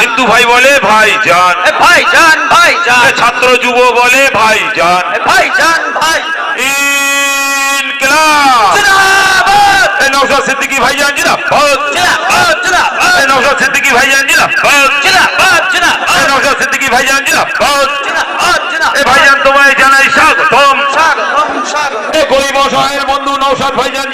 হিন্দু ভাই বলে ভাই যান এ ভাইজান ভাইজান। ছাত্র যুব বলে ভাই যান ভাই জিন্দাবাদ। এ নওশাদ সিদ্দিকী জিন্দাবাদ। জিন্দাবাদ এ নওশাদ সিদ্দিকী জিন্দাবাদ। এ জিন্দাবাদ। নওশাদ সিদ্দিকী জিন্দাবাদ। এ জিন্দাবাদ। ভাইজান তোমায় জানাই স্বাগতম। গরিব অসহায়ের বন্ধু নওশাদ ভাইজান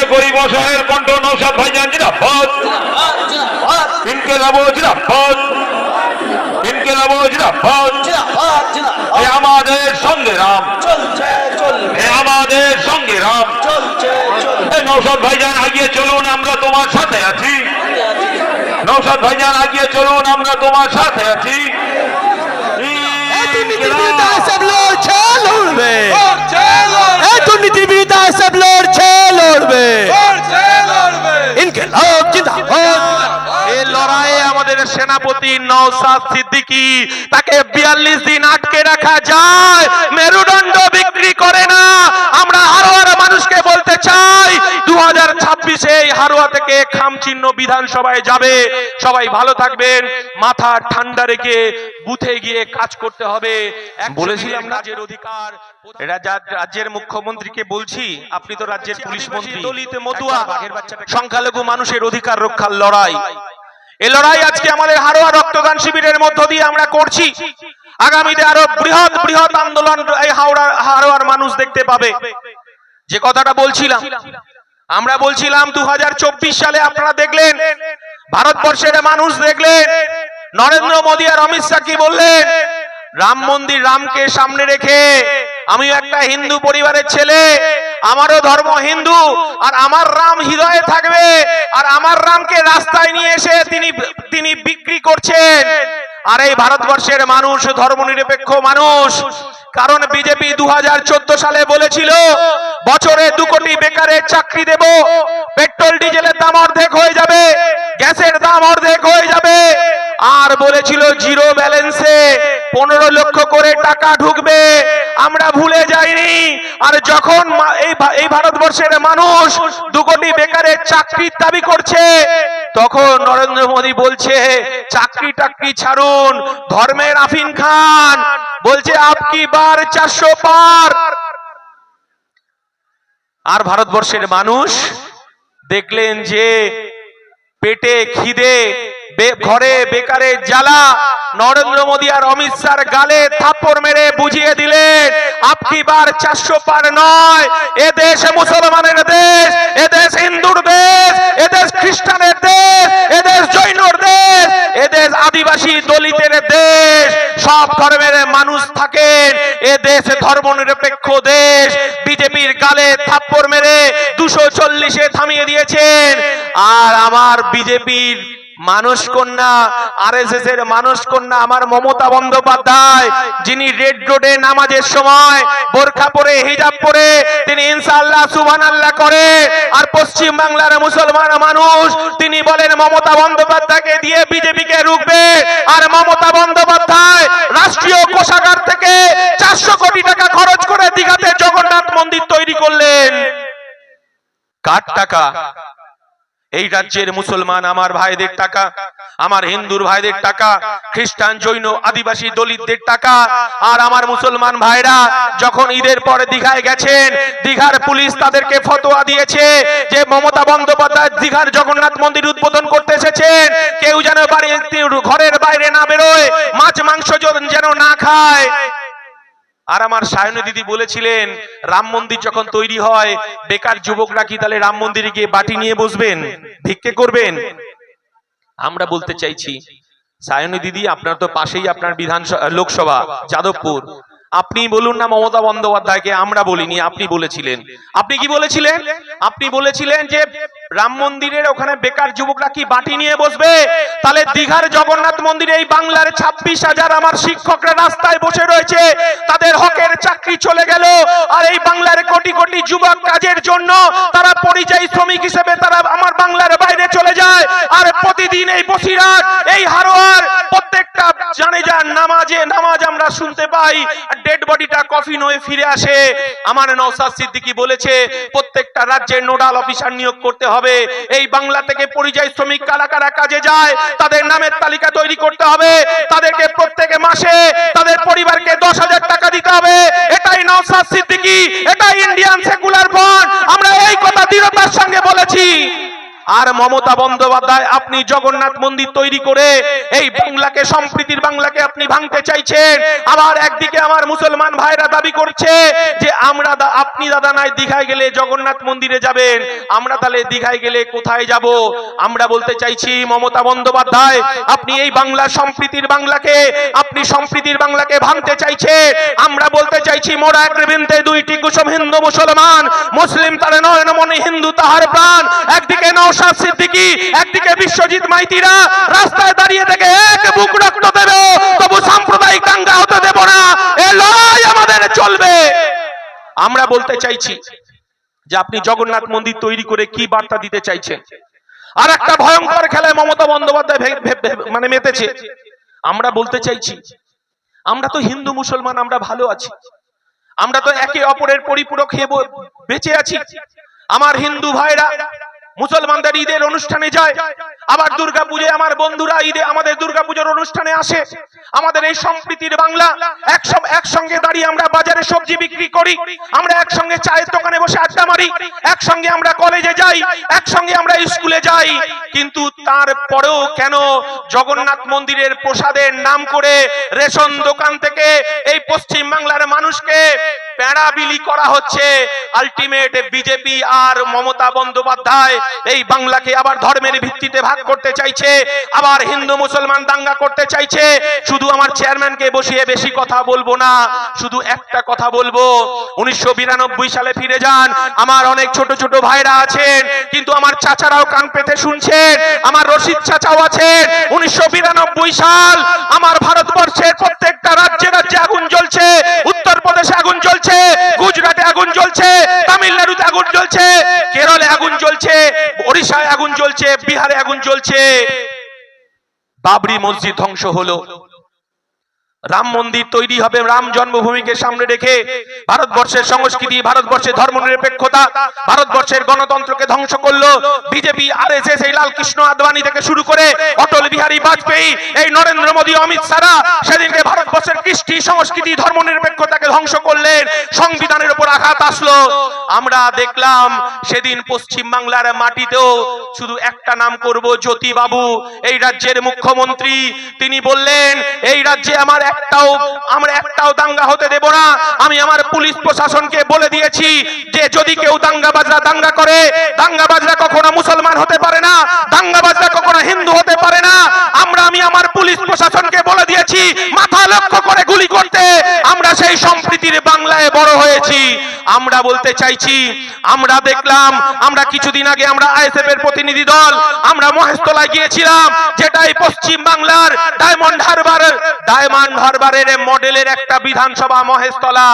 এ গরিব অসহায়ের কণ্ঠ নওশাদ ভাইজান আমাদের সঙ্গে রাম। আমাদের সঙ্গে রাম। নৌসাদ ভাইজান আগিয়ে চলুন আমরা তোমার সাথে আছি। নৌসাদ ভাইজান আগিয়ে চলুন আমরা তোমার সাথে আছি। সব লড়বে। লড়বে। আমাদের সেনাপতি নওসাদ সিদ্দিকী তাকে বিয়াল্লিশ দিন আটকে রাখা যায়। মেরুদণ্ড বিক্রি করে না। আমরা হারোয়ার মানুষকে বলতে চাই দু হাজার ছাব্বিশে এই হারোয়া থেকে খামচিহ্ন বিধানসভায় যাবে। সবাই ভালো থাকবেন। মাথা ঠান্ডা রেখে বুথে গিয়ে কাজ করতে হবে। বলেছিলাম রাজ্যের অধিকার। রাজ্যের মুখ্যমন্ত্রীকে বলছি আপনি তো রাজ্যের পুলিশ মন্ত্রী। দলিত মতুয়া সংখ্যালঘু মানুষের অধিকার রক্ষার লড়াই। এই লড়াই আজকে আমাদের হারোয়া রক্তদান শিবিরের মধ্য দিয়ে আমরা করছি। আগামীতে আরও বৃহৎ বৃহৎ আন্দোলন এই হাওড়া, হারোয়ার মানুষ দেখতে পাবে। যে কথাটা বলছিলাম, আমরা বলছিলাম দু হাজার চব্বিশ সালে আপনারা দেখলেন, ভারতবর্ষের মানুষ দেখলেন, নরেন্দ্র মোদী আর অমিত শাহ কি বললেন, রাম মন্দির রামকে সামনে রেখে আমি একটা হিন্দু পরিবারের ছেলে, আমারও ধর্ম হিন্দু আর আমার রাম হৃদয়ে থাকবে। আর আমার রামকে রাস্তায় নিয়ে এসে তিনি তিনি বিক্রি করছেন। আর এই ভারতবর্ষের মানুষ, ধর্মনিরপেক্ষ মানুষ, কারণ বিজেপি দু হাজার চোদ্দ সালে বলেছিল, বছরে দু কোটি বেকারের চাকরি দেব, পেট্রোল, ডিজেলের দাম অর্ধেক হয়ে যাবে, গ্যাসের দাম অর্ধেক হয়ে যাবে। আর বলেছিল, জিরো ব্যালেন্সে পনেরো লক্ষ করে টাকা ঢুকবে। আমরা ভুলে যাইনি। আর যখন এই ভারতবর্ষের মানুষ দু কোটি বেকারের চাকরির দাবি করছে, তখন নরেন্দ্র মোদী বলছে, চাকরি টাকরি ছাড়ুন, ধর্মের আফিন খান। বলছে আপকি বার চারশো পার? আর ভারতবর্ষের মানুষ দেখলেন যে পেটে খিদে ঘরে বেকারের জ্বালা। নরেন্দ্র মোদী আর অমিত শাহর গালে থাপ্পড় মেরে বুঝিয়ে দিলেন আপকি বার চারশো পার নয়। এ দেশ মুসলমানের দেশ, এ দেশ হিন্দুর দেশ, এ দেশ খ্রিস্টানের দেশ, এ দেশ জৈনর দেশ, এ দেশ আদিবাসী দলিতের দেশ। সব ধর্মের মানুষ থাকেন, এ দেশ ধর্ম নিরপেক্ষ দেশ। বিজেপির গালে থাপ্পড় মেরে দুশো চল্লিশে থামিয়ে দিয়েছেন। আর আমার বিজেপির মানুষ কন্যা আর এস এর মানুষ কন্যা আমার মমতা বন্দ্যোপাধ্যায়, যিনি রেড রোডে নামাজের সময় বোরখা পরে, হিজাব পরে, তিনি ইনশাআল্লাহ সুবহান আল্লাহ করে। আর পশ্চিম বাংলার মুসলমান মানুষ, তিনি বলেন, মমতা বন্দ্যোপাধ্যায়কে দিয়ে বিজেপিকে রুখবে। আর মমতা বন্দ্যোপাধ্যায় রাষ্ট্রীয় কোষাগার থেকে চারশো কোটি টাকা খরচ করে দীঘাতে জগন্নাথ মন্দির তৈরি করলেন। কার টাকা? এই রাজ্যের মুসলমান আমার ভাইদের টাকা, আমার হিন্দুর ভাইদের টাকা, খ্রিস্টান, জৈন, আদিবাসী দলিতদের টাকা। আর আমার মুসলমান ভাইরা যখন ঈদের পরে দীঘায় গেছেন, দীঘার পুলিশ তাদেরকে ফতোয়া দিয়েছে যে মমতা বন্দ্যোপাধ্যায় দীঘার জগন্নাথ মন্দির উদ্বোধন করতে এসেছেন। কেউ যেন বাড়ি ঘরের বাইরে না বেরোয়, মাছ, মাংস যেন না খায়। আর আমার সায়নী দিদি বলেছিলেন, রাম মন্দির যখন তৈরি হয়, বেকার যুবকরা কি তাহলে রাম মন্দিরে গিয়ে বাটি নিয়ে বসবেন, ভিক্ষে করবেন? আমরা বলতে চাইছি, সায়নী দিদি, আপনার তো পাশেই আপনার বিধান লোকসভা, যাদবপুর। আপনি বলুন না, মমতা বন্দ্যোপাধ্যায়কে আমরা বলিনি, আপনি বলেছিলেন। আপনি কি বলেছিলেন? আপনি বলেছিলেন যে রাম মন্দিরের ওখানে বেকার যুবকরা কি বাটি নিয়ে বসবে? তাহলে দীঘার জগন্নাথ মন্দিরে এই বাংলার ছাব্বিশ হাজার আমার শিক্ষকরা রাস্তায় বসে রয়েছে। তাদের হকের চাকরি চলে গেল। আর এই বাংলার কোটি কোটি যুবক কাজের জন্য তারা পরিযায়ী শ্রমিক হিসেবে তারা আমার বাংলার বাইরে চলে যায়। আর প্রতিদিন এই বসিরহাট, এই হারোয়ার, প্রত্যেকটা জানে যান নামাজে নামাজ আমরা শুনতে পাই। ডেড বডিটা কফিন হয়ে ফিরে আসে। আমার নওসাদ সিদ্দিকি বলেছে, প্রত্যেকটা রাজ্যের নোডাল অফিসার নিয়োগ করতে হবে। এই বাংলা থেকে পরিযায়ী শ্রমিক কারা কারা কাজে যায়, তাদের নামের তালিকা তৈরি করতে হবে। তাদেরকে প্রত্যেকে মাসে তাদের পরিবারকে দশ হাজার টাকা দিতে হবে। এটাই নওসাদ সিদ্দিকী, এটাই ইন্ডিয়ান সেকুলার ফ্রন্ট আমরা এই কথা দৃঢ়তার সঙ্গে বলেছি। আর মমতা বন্দ্যোপাধ্যায়, আপনি জগন্নাথ মন্দির তৈরি করে এই বাংলাকে, সম্প্রীতির বাংলাকে আপনি ভাঙতে চাইছেন। আবার একদিকে আমার মুসলমান ভাইরা দাবি করছে যে, আমরা আপনি দাদা নাই, দীঘায় গেলে জগন্নাথ মন্দিরে যাবেন। আমরা তাহলে দীঘায় গেলে কোথায় যাব? আমরা বলতে চাইছি, মমতা বন্দ্যোপাধ্যায়, আপনি এই বাংলা, সম্প্রীতির বাংলাকে, আপনি সম্প্রীতির বাংলাকে ভাঙতে চাইছে আমরা বলতে চাইছি, মোরা এক বৃন্তে দুইটি কুসুম হিন্দু মুসলমান, মুসলিম তার নয়ন মনে হিন্দু তাহার প্রাণ। একদিকে নওশাদ সিদ্দিকী, একদিকে বিশ্বজিৎ মাইতিরা রাস্তায় দাঁড়িয়ে থেকে এক বুক রক্ত দেবে, তবু সাম্প্রদায়িক দাঙ্গা হতে দেব না। আমাদের চলবে। আমরা বলতে চাইছি যে আপনি জগন্নাথ মন্দির তৈরি করে কি বার্তা দিতে চাইছেন? আর একটা ভয়ঙ্কর খেলায় মমতা বন্দ্যোপাধ্যায় মানে মেতেছে। আমরা বলতে চাইছি, আমরা তো হিন্দু মুসলমান, আমরা ভালো আছি। আমরা তো একে অপরের পরিপূরক বেঁচে আছি। আমার হিন্দু ভাইরা মুসলমানদের ঈদের অনুষ্ঠানে যায়। আবার দুর্গা পুজোয় আমার বন্ধুরা ঈদে আমাদের দুর্গা পুজোর অনুষ্ঠানে আসে। আমাদের এই সম্প্রীতির বাংলা একসব- একসঙ্গে দাঁড়িয়ে আমরা বাজারে সবজি বিক্রি করি। আমরা একসঙ্গে চায়ের দোকানে বসে আড্ডা মারি। একসঙ্গে আমরা কলেজে যাই। একসঙ্গে আমরা স্কুলে যাই। কিন্তু তারপরেও কেন জগন্নাথ মন্দিরের প্রসাদের নাম করে রেশন দোকান থেকে এই পশ্চিম বাংলার মানুষকে প্যাড়া বিলি করা হচ্ছে। আলটিমেট বিজেপি আর মমতা বন্দ্যোপাধ্যায় এই বাংলাকে আবার ধর্মের ভিত্তিতে ভাগ করতে চাইছে, আবার হিন্দু মুসলমান দাঙ্গা করতে চাইছে। শুধু আমার চেয়ারম্যানকে বসিয়ে বেশি কথা বলব না, শুধু একটা কথা বলব। উনিশশো সালে ফিরে যান, আমার অনেক ছোট ছোট ভাইরা আছেন, কিন্তু আমার চাচারাও কান পেতে শুনছেন, আমার রশিদ চাচাও আছেন। উনিশশো বিরানব্বই সাল আমার ভারতবর্ষের প্রত্যেকটা রাজ্যে রাজ্যে আগুন জ্বলছে উত্তরপ্রদেশে আগুন জ্বলছে, গুজরাটে আগুন জ্বলছে, তামিলনাড়ুতে আগুন জ্বলছে, কেরলে আগুন জ্বলছে, ওড়িশায় আগুন জ্বলছে, বিহারে আগুন জ্বলছে। বাবরি মসজিদ ধ্বংস হলো। রাম মন্দির তৈরি হবে, রাম জন্মভূমিকে সামনে রেখে ভারতবর্ষের সংস্কৃতি, ভারতবর্ষের ধর্মনিরপেক্ষতা, ভারতবর্ষের গণতন্ত্রকে ধ্বংস করল, বিজেপি আর এস এস এই লাল কৃষ্ণ আদবানি থেকে শুরু করে অটল বিহারী বাজপেয়ী, এই নরেন্দ্র মোদী, অমিত শাহ সেদিনকে ভারতবর্ষের কৃষ্টি সংস্কৃতি, ধর্মনিরপেক্ষতাকে ধ্বংস করলেন, সংবিধানের উপর আঘাত আসলো। আমরা দেখলাম সেদিন পশ্চিম বাংলার মাটিতেও শুধু একটা নাম করব, জ্যোতিবাবু। এই রাজ্যের মুখ্যমন্ত্রী, তিনি বললেন, এই রাজ্যে আমার একটাও, আমরা একটাও দাঙ্গা হতে দেব না। আমি আমার পুলিশ প্রশাসনকে বলে দিয়েছি যে যদি কেউ দাঙ্গাবাজরা দাঙ্গা করে, দাঙ্গাবাজরা কখনো মুসলমান হতে পারে না দাঙ্গা দাঙ্গাবাজরা কখনো হিন্দু হতে পারে না। আমরা, আমি আমার পুলিশ প্রশাসনকে বলে দিয়েছি, মাথা লক্ষ্য করে গুলি করতে। আমরা সেই হয়েছি আমরা বলতে চাইছি, আমরা দেখলাম, আমরা কিছুদিন আগে আমরা আইএসএফ এর প্রতিনিধি দল, আমরা মহেশতলায় গিয়েছিলাম, যেটাই পশ্চিম বাংলার ডায়মন্ড হারবার, ডায়মন্ড হারবারের মডেলের একটা বিধানসভা মহেশতলা।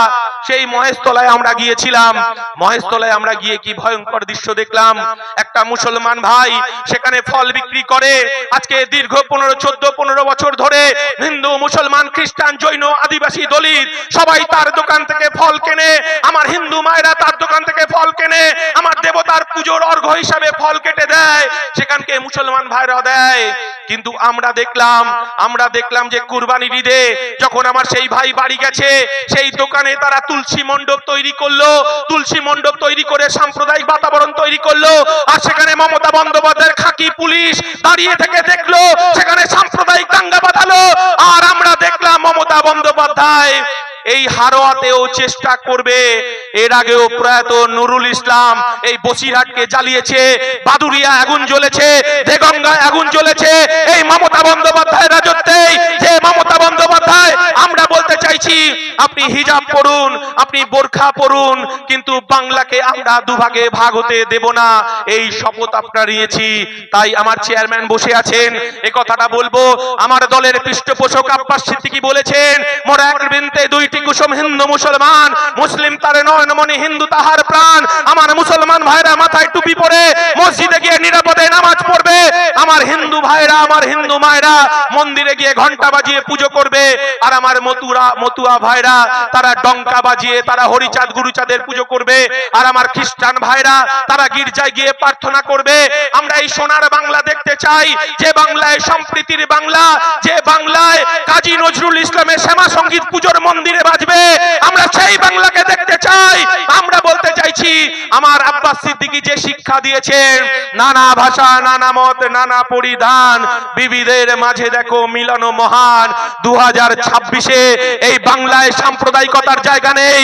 সেই মহেশতলায় আমরা গিয়েছিলাম। মহেশতলায় আমরা গিয়ে কি ভয়ঙ্কর দৃশ্য দেখলাম? একটা মুসলমান ভাই সেখানে ফল বিক্রি করে, আজকে দীর্ঘ পনেরো, চোদ্দ, পনেরো বছর ধরে হিন্দু, মুসলমান, খ্রিস্টান, জৈন, আদিবাসী, দলিত, সবাই তার দোকান থেকে ফল কেনে, আমার হিন্দু মায়েরা তার দোকান থেকে ফল কেনে, আমার দেবতার পুজোর অর্ঘ হিসাবে ফল কেটে দেয় সেখানকে মুসলমান ভাইরা দেয়। কিন্তু আমরা দেখলাম আমরা দেখলাম যে কুরবানির ঈদে যখন আমার সেই ভাই বাড়ি গেছে, সেই দোকানে তারা তুলসী মণ্ডপ তৈরি করল, তুলসী মণ্ডপ তৈরি করে সাম্প্রদায়িক বাতাবরণ তৈরি করল, আর সেখানে মমতা বন্দ্যোপাধ্যায়ের খাকি পুলিশ দাঁড়িয়ে থেকে দেখল, সেখানে সাম্প্রদায়িক দাঙ্গা বাঁধালো, আর আমরা দেখলাম মমতা বন্দ্যোপাধ্যায় এই হারোয়াতেও চেষ্টা করবে। এর আগেও প্রয়াত নুরুল ইসলাম এই বসিরহাটকে জ্বালিয়েছে বাদুরিয়া আগুন জ্বলেছে দেগঙ্গায় আগুন জ্বলেছে, এই মমতা বন্দ্যোপাধ্যায় রাজত্বেই যে মমতা বন্দ্যোপাধ্যায় আমরা চাইছি, আপনি হিজাব পড়ুন, আপনি বোরখা পড়ুন, কিন্তু বাংলাকে আমরা দুভাগে ভাগ হতে দেব না। এই শপথ আপনার নিয়েছি, তাই আমার চেয়ারম্যান বসে আছেন। এ কথাটা বলব, আমার দলের পৃষ্ঠপোষক আব্বাস সিদ্দিকী বলেছেন, মোরা এক বৃন্তে দুইটি কুসুম হিন্দু মুসলমান, মুসলিম তার নয়ন মনে হিন্দু তাহার প্রাণ। আমার মুসলমান ভাইরা মাথায় টুপি পরে মসজিদে গিয়ে নিরাপদে নামাজ পড়বে আমার হিন্দু ভাই ভাইরা, আমার হিন্দু মায়েরা, মন্দিরে গিয়ে ঘণ্টা বাজিয়ে পুজো করবে। আর আমার মতুরা, মতুয়া ভাইরা, তারা ডঙ্কা বাজিয়ে, তারা হরিচাঁদ, গুরুচাঁদের পুজো করবে। আর আমার খ্রিস্টান ভাইরা, তারা গির্জায় গিয়ে প্রার্থনা করবে। আমরা এই সোনার বাংলা দেখতে চাই। যে বাংলায় সম্প্রীতির বাংলা, যে বাংলায় কাজী নজরুল ইসলামের শ্যামা সংগীত পুজোর মন্দিরে বাজবে আমরা সেই বাংলাকে দেখতে চাই আমরা আমার আব্বাস সিদ্দিকি যে শিক্ষা দিয়েছেন, নানা ভাষা, নানা মত, নানা পরিধান, বিবিদের মাঝে দেখো মিলানো মহান। দু হাজার ছাব্বিশে এই বাংলায় সাম্প্রদায়িকতার জায়গা নেই।